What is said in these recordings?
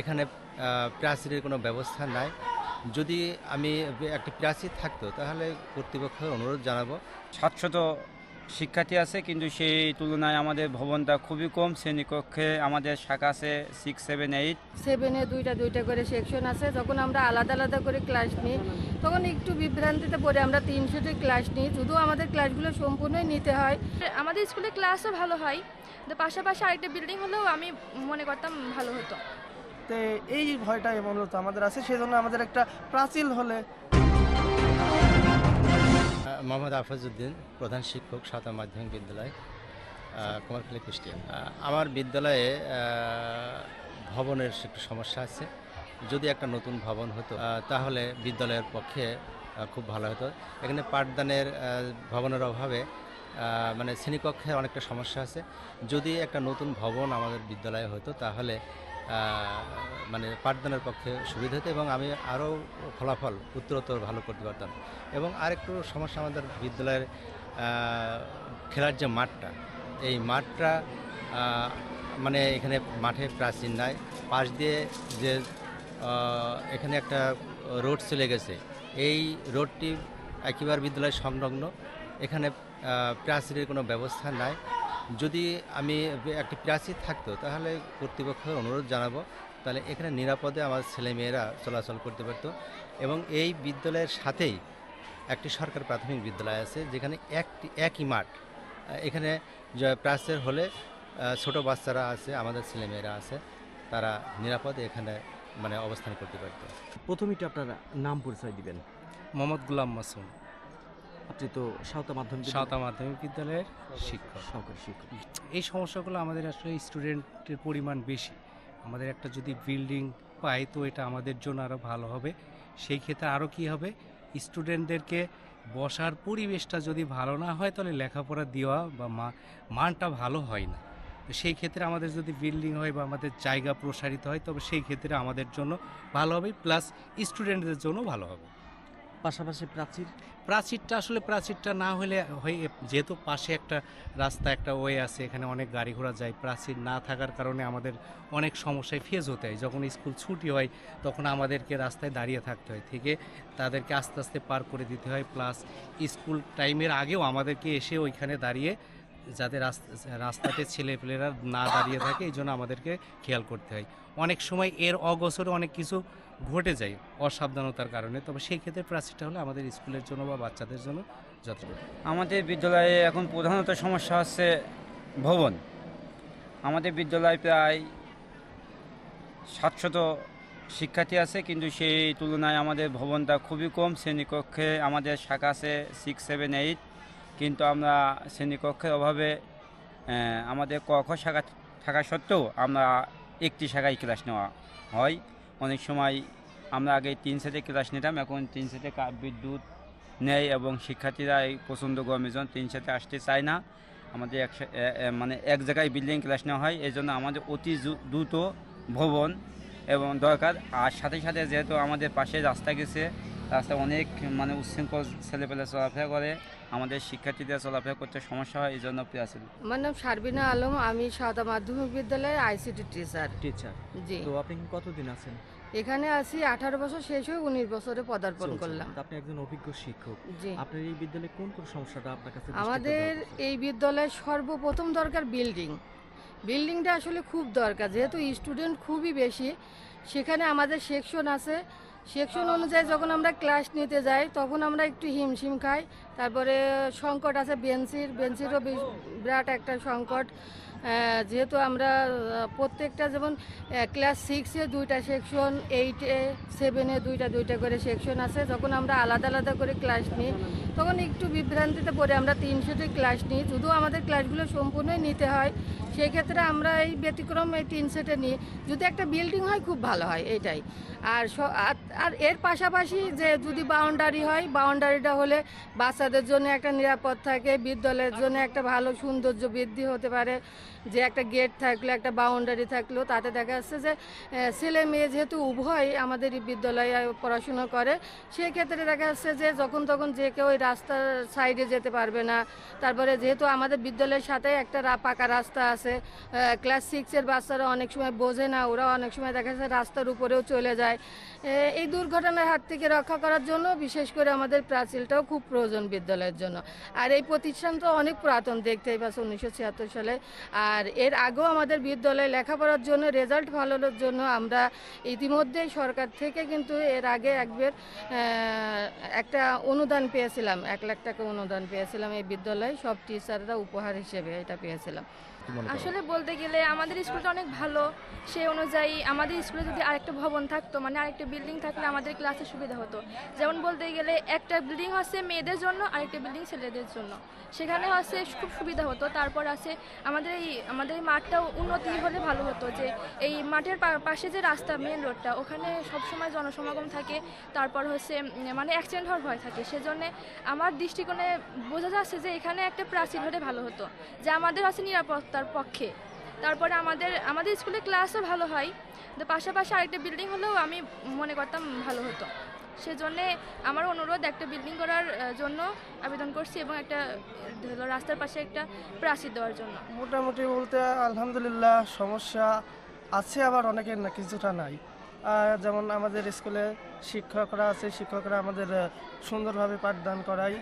এখানে প্রাচীরের কোনো ব্যবস্থা নাই। যদি আমি একটা প্রাচীর থাকতো তাহলে কর্তৃপক্ষের অনুরোধ জানাব। সাতশত শিক্ষার্থী আছে কিন্তু সেই তুলনায় আমাদের ভবনটা খুবই কম। শ্রেণীকক্ষে আমাদের শাখা আছে সিক্স সেভেন এইট সেভেনে দুইটা দুইটা করে সেকশন আছে। যখন আমরা আলাদা আলাদা করে ক্লাস নিই তখন একটু বিভ্রান্তিতে পড়ে আমরা তিনশোটি ক্লাস নিই। শুধু আমাদের ক্লাসগুলো সম্পূর্ণই নিতে হয়। আমাদের স্কুলে ক্লাসও ভালো হয়। তো পাশাপাশি আরেকটা বিল্ডিং হলেও আমি মনে করতাম ভালো হতো। তো এই ভয়টা মূলত আমাদের আছে সেই জন্য আমাদের একটা প্রাচীল হলে। মোহাম্মদ আফাজউদ্দিন প্রধান শিক্ষক সাতা মাধ্যমিক বিদ্যালয় কুমারখালী কুষ্টিয়া। আমার বিদ্যালয়ে ভবনের একটু সমস্যা আছে। যদি একটা নতুন ভবন হতো তাহলে বিদ্যালয়ের পক্ষে খুব ভালো হতো। এখানে পাঠদানের ভবনের অভাবে মানে শ্রেণীকক্ষের অনেকটা সমস্যা আছে। যদি একটা নতুন ভবন আমাদের বিদ্যালয়ে হতো, তাহলে মানে পাঠদানের পক্ষে সুবিধা হতো এবং আমি আরও ফলাফল, উত্তরোত্তর ভালো করতে পারতাম। এবং আরেকটু সমস্যা আমাদের বিদ্যালয়ের খেলার যে মাঠটা, এই মাঠটা মানে এখানে মাঠে প্রাচীন নাই। পাশ দিয়ে যে এখানে একটা রোড চলে গেছে, এই রোডটি একেবারে বিদ্যালয় সংলগ্ন। এখানে প্রাচীরের কোনো ব্যবস্থা নাই। যদি আমি একটি প্রাচীর থাকতো তাহলে কর্তৃপক্ষের অনুরোধ জানাব তাহলে এখানে নিরাপদে আমার ছেলেমেয়েরা চলাচল করতে পারতো। এবং এই বিদ্যালয়ের সাথেই একটি সরকার প্রাথমিক বিদ্যালয় আছে যেখানে একটি একই মাঠ। এখানে যে প্রাচীর হলে ছোট বাচ্চারা আছে আমাদের ছেলেমেয়েরা আছে তারা নিরাপদে এখানে মানে অবস্থান করতে পারতো। প্রথমেই আপনারা নাম পরিচয় দিবেন। মোহাম্মদ গুলাম মাসুম। আপনি তো সাঁওতা মাধ্যমিক সাঁওতা মাধ্যমিক বিদ্যালয়ের শিক্ষক। সহকারী শিক্ষক। এই সমস্যাগুলো আমাদের আসলে স্টুডেন্টের পরিমাণ বেশি। আমাদের একটা যদি বিল্ডিং পাই তো এটা আমাদের জন্য আরও ভালো হবে। সেই ক্ষেত্রে আরও কি হবে? স্টুডেন্টদেরকে বসার পরিবেশটা যদি ভালো না হয় তাহলে লেখাপড়া দেওয়া বা মা- মানটা ভালো হয় না। তো সেই ক্ষেত্রে আমাদের যদি বিল্ডিং হয় বা আমাদের জায়গা প্রসারিত হয় তবে সেই ক্ষেত্রে আমাদের জন্য ভালো হবে প্লাস স্টুডেন্টদের জন্য ভালো হবে। পাশাপাশি প্রাচীর? প্রাচীরটা আসলে প্রাচীরটা না হলে হয়, যেহেতু পাশে একটা রাস্তা, একটা ওয়ে আছে, এখানে অনেক গাড়ি ঘোড়া যায়, প্রাচীর না থাকার কারণে আমাদের অনেক সমস্যায় ফেস হতে হয়। যখন স্কুল ছুটি হয়, তখন আমাদেরকে রাস্তায় দাঁড়িয়ে থাকতে হয়, থেকে তাদেরকে আস্তে আস্তে পার করে দিতে হয়। প্লাস স্কুল টাইমের আগেও আমাদেরকে এসে ওইখানে দাঁড়িয়ে যাতে রাস- রাস্তাতে ছেলেপেলেরা না দাঁড়িয়ে থাকে, এই জন্য আমাদেরকে খেয়াল করতে হয়। অনেক সময় এর অগোচরে অনেক কিছু ঘটে যায় অসাবধানতার কারণে। তবে সেই ক্ষেত্রে প্রাচীরটা হলে আমাদের স্কুলের জন্য বা বাচ্চাদের জন্য যথেষ্ট। আমাদের বিদ্যালয়ে এখন প্রধানত সমস্যা হচ্ছে ভবন। আমাদের বিদ্যালয়ে প্রায় সাতশত শিক্ষার্থী আছে, কিন্তু সেই তুলনায় আমাদের ভবনটা খুবই কম। শ্রেণীকক্ষে আমাদের শাখা আছে সিক্স সেভেন এইট কিন্তু আমরা শ্রেণীকক্ষের অভাবে আমাদের ক, খ শাখা থাকা সত্ত্বেও আমরা একটি শাখায় ক্লাস নেওয়া হয়। অনেক সময় আমরা আগে তিন সেটে ক্লাস নিতাম এখন তিন সেটে বিদ্যুৎ নেয় এবং শিক্ষার্থীরা এই প্রচণ্ড গরমের জন্য তিন সাথে আসতে চায় না। আমাদের এক মানে এক জায়গায় বিল্ডিং ক্লাস নেওয়া হয় এই জন্য আমাদের অতি দ্রুত ভবন এবং দরকার। আর সাথে সাথে যেহেতু আমাদের পাশে রাস্তা গেছে রাস্তায় অনেক মানে উচ্ছৃঙ্খল ছেলেপেলে চলাফেরা করে আমাদের শিক্ষার্থীদের চলাফেরা করতে সমস্যা হয় এই জন্য প্রিয়াসিল আমার নাম সারবিনা আলম আমি সাদা মাধ্যমিক বিদ্যালয়ের আইসিটি টিচার টিচার জি। তো আপনি কতদিন আছেন? এখানে আছি আঠারো বছর শেষ হয়ে উনিশ বছরে পদার্পণ করলাম। আপনি একজন অভিজ্ঞ শিক্ষক। আপনার এই বিদ্যালয়ে কোন কোন সমস্যাটা আপনার কাছে আমাদের এই বিদ্যালয়ে সর্বপ্রথম দরকার বিল্ডিং। বিল্ডিংটা আসলে খুব দরকার যেহেতু স্টুডেন্ট খুবই বেশি সেখানে আমাদের সেকশন আছে। সেকশন অনুযায়ী যখন আমরা ক্লাস নিতে যাই তখন আমরা একটু হিমশিম খাই। তারপরে সংকট আছে বেঞ্চির বেঞ্চিরও বিরাট একটা সংকট। যেহেতু আমরা প্রত্যেকটা যেমন ক্লাস সিক্সে দুইটা সেকশন এইটে সেভেনে দুইটা দুইটা করে সেকশন আছে। যখন আমরা আলাদা আলাদা করে ক্লাস নিই, তখন একটু বিভ্রান্তিতে পড়ে আমরা তিনশোটি ক্লাস নিই। শুধু আমাদের ক্লাসগুলো সম্পূর্ণই নিতে হয় সেই ক্ষেত্রে আমরা এই ব্যতিক্রম এই তিন সেটে নিই। যদি একটা বিল্ডিং হয়, খুব ভালো হয় এটাই। আর- আর এর পাশাপাশি যে যদি বাউন্ডারি হয় বাউন্ডারিটা হলে বাচ্চাদের জন্য একটা নিরাপদ থাকে, বিদ্যালয়ের জন্য একটা ভালো সৌন্দর্য বৃদ্ধি হতে পারে। যে একটা গেট থাকল, একটা বাউন্ডারি থাকল, তাতে দেখা যাচ্ছে যে ছেলে মেয়ে যেহেতু উভয় আমাদের বিদ্যালয়ে পড়াশুনো করে সেই ক্ষেত্রে দেখা যাচ্ছে যে যখন তখন যে কেউ ওই রাস্তার সাইডে যেতে পারবে না। তারপরে যেহেতু আমাদের বিদ্যালয়ের সাথে একটা পাকা রাস্তা আছে ক্লাস সিক্সের বাচ্চারা অনেক সময় বোঝে না ওরা অনেক সময় দেখা যাচ্ছে রাস্তার উপরেও চলে যায়। এই দুর্ঘটনার হাত থেকে রক্ষা করার জন্য বিশেষ করে আমাদের প্রাচীলটাও খুব প্রয়োজন বিদ্যালয়ের জন্য। আর এই প্রতিষ্ঠান তো অনেক পুরাতন, দেখতেই পাচ্ছে, উনিশশো ছিয়াত্তর সালে। আর এর আগেও আমাদের বিদ্যালয়ে লেখাপড়ার জন্য রেজাল্ট ভালোর জন্য আমরা ইতিমধ্যেই সরকার থেকে কিন্তু এর আগে একবার একটা অনুদান পেয়েছিলাম। এক লাখ টাকা অনুদান পেয়েছিলাম এই বিদ্যালয়ে। সব টিচাররা উপহার হিসেবে এটা পেয়েছিলাম। আসলে বলতে গেলে আমাদের স্কুলটা অনেক ভালো। সেই অনুযায়ী আমাদের স্কুলে যদি আরেকটা ভবন থাকতো মানে আরেকটা বিল্ডিং থাকলে আমাদের ক্লাসে সুবিধা হতো। যেমন বলতে গেলে একটা বিল্ডিং হচ্ছে মেয়েদের জন্য, আরেকটা বিল্ডিং ছেলেদের জন্য। সেখানে হচ্ছে খুব সুবিধা হতো। তারপর আছে আমাদের এই আমাদের এই মাঠটাও উন্নতি হলে ভালো হতো যে এই মাঠের পাশে যে রাস্তা মেন রোডটা ওখানে সবসময় জনসমাগম থাকে। তারপর হচ্ছে মানে অ্যাক্সিডেন্ট হওয়ার ভয় থাকে। সেজন্য আমার দৃষ্টিকোণে বোঝা যাচ্ছে যে এখানে একটা প্রাচীর হলে ভালো হতো। যে আমাদের আছে নিরাপত্তার পক্ষে। তারপরে আমাদের আমাদের স্কুলে ক্লাসও ভালো হয়। তো পাশাপাশি আরেকটা বিল্ডিং হলেও আমি মনে করতাম ভালো হতো। সেজন্যে আমার অনুরোধ একটা বিল্ডিং করার জন্য আবেদন করছি এবং একটা রাস্তার পাশে একটা প্রাচীর দেওয়ার জন্য। মোটামুটি বলতে আলহামদুলিল্লাহ সমস্যা আছে, আবার অনেকের না কিছুটা নাই। যেমন আমাদের স্কুলে শিক্ষকরা আছে, শিক্ষকরা আমাদের সুন্দরভাবে পাঠদান করাই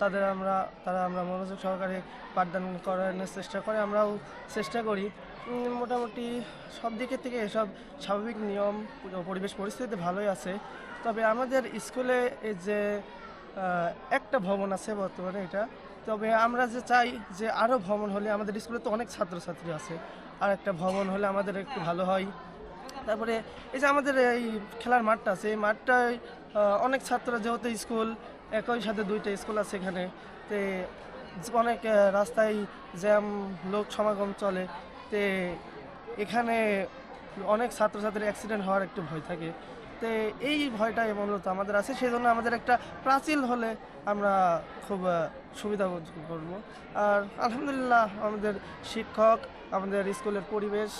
তাদের আমরা, তারা আমরা মনোযোগ সহকারে পাঠদান করানোর চেষ্টা করে, আমরাও চেষ্টা করি। মোটামুটি সব দিকের থেকে এসব স্বাভাবিক নিয়ম পরিবেশ পরিস্থিতি ভালোই আছে। তবে আমাদের স্কুলে এই যে একটা ভবন আছে বর্তমানে এটা, তবে আমরা যে চাই যে আরও ভবন হলে আমাদের স্কুলে তো অনেক ছাত্রছাত্রী আছে। আর একটা ভবন হলে আমাদের একটু ভালো হয়। তারপরে এই যে আমাদের এই খেলার মাঠটা আছে, এই মাঠটায় অনেক ছাত্র যেহেতু স্কুল, একই সাথে দুইটা স্কুল আছে এখানে। তে অনেক রাস্তায় জ্যাম, লোক সমাগম চলে। তে এখানে অনেক ছাত্রছাত্রীর অ্যাক্সিডেন্ট হওয়ার একটু ভয় থাকে। তে এই ভয়টাই মূলত আমাদের আছে সেই জন্য আমাদের একটা প্রাচীল হলে আমরা খুব সুবিধা বোধ করব। আর আলহামদুলিল্লাহ আমাদের শিক্ষক, আমাদের স্কুলের পরিবেশ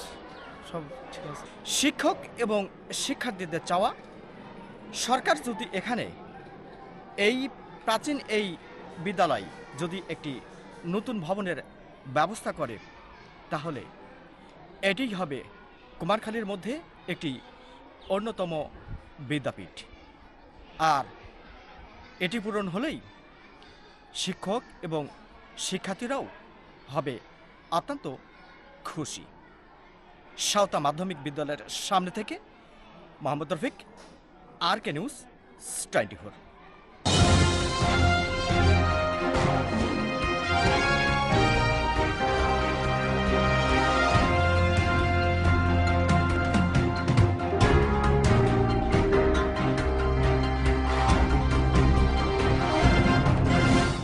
সব ঠিক আছে। শিক্ষক এবং শিক্ষার্থীদের চাওয়া, সরকার যদি এখানে এই প্রাচীন এই বিদ্যালয় যদি একটি নতুন ভবনের ব্যবস্থা করে, তাহলে এটি হবে কুমারখালীর মধ্যে একটি অন্যতম বিদ্যাপীঠ। আর এটি পূরণ হলেই শিক্ষক এবং শিক্ষার্থীরাও হবে অত্যন্ত খুশি। সাঁওতা মাধ্যমিক বিদ্যালয়ের সামনে থেকে মোহাম্মদ রফিক আর কে নিউজ টোয়েন্টি ফোর।